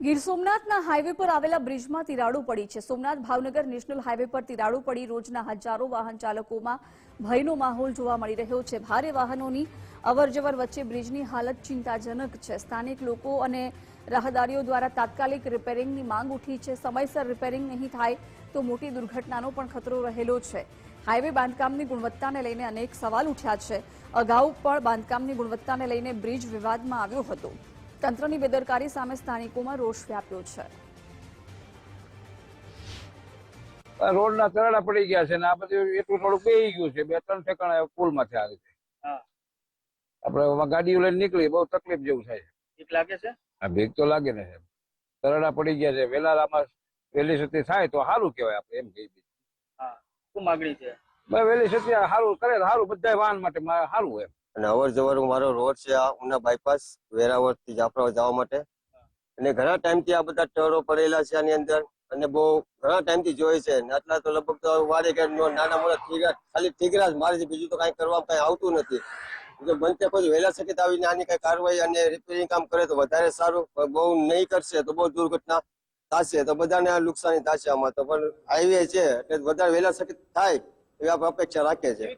Gir સોમનાથના highway પર આવેલા બ્રિજમાં તિરાડો પડી છે. સોમનાથ ભાવનગર નેશનલ હાઈવે પર તિરાડો પડી રોજના હજારો વાહન ચાલકોમાં ભયનો માહોલ જોવા મળી રહ્યો છે. ભારે વાહનોની અવરજવર વચ્ચે બ્રિજની હાલત ચિંતાજનક છે. સ્થાનિક લોકો અને રાહદારીઓ દ્વારા તાત્કાલિક રિપેરિંગની માંગ ઉઠી છે. સમયસર રિપેરિંગ નહીં થાય તો મોટી દુર્ઘટનાનો પણ ખતરો રહેલો છે. હાઈવે બાંધકામની ગુણવત્તાને લઈને અનેક સવાલ ઉઠ્યા છે. અગાઉ પણ બાંધકામની ગુણવત્તાને લઈને બ્રિજ વિવાદમાં આવ્યો હતો. તંત્રની બેદરકારી સામે સ્થાનિકોમાં રોષ વ્યાપ્યો છે. રોડના તરડા પડી ગયા છે ને આ બધું એટલું થોડું બેહી ગયું છે. બે ત્રણ ઠેકાણા પુલમાંથી આ રીતે હા. આપણે ગાડીઓ લઈને નીકળી બહુ તકલીફ જેવું થાય છે. બીક લાગે છે? આ ભીખ તો લાગે ને સાહેબ. તરડા પડી ગયા છે. વેલાલામાં વહેલી સતી થાય તો સારું કહેવાય આપણે એમ કહી દઈએ હા. શું માગણી છે? વહેલી સતી સારું કરે સારું બધા વાહન માટે સારું એમ. અને અવર જવર મારો રોડ છે આ ઉના બાયપાસ વેરાવળથી જાફરાબાદ જવા માટે. અને ઘણા ટાઈમથી આ બધા ટરો પડેલા છે આની અંદર. અને બહુ ઘણા ટાઈમથી જોયે છે. આટલા તો લગભગ તો વારે કે નાના મોટા ઠીકરા ખાલી ઠીકરા જ મારે છે. બીજું તો કઈ કરવા કઈ આવતું નથી. જો બનતે કોઈ વહેલા શકે આવીને આની કઈ કાર્યવાહી અને રિપેરિંગ કામ કરે તો વધારે સારું. બહુ નહીં કરશે તો બહુ દુર્ઘટના થશે. તો બધાને નુકસાની થશે આમાં તો. પણ હાઈવે છે એટલે વધારે વહેલા શકે થાય એવી આપણે અપેક્ષા રાખીએ છીએ.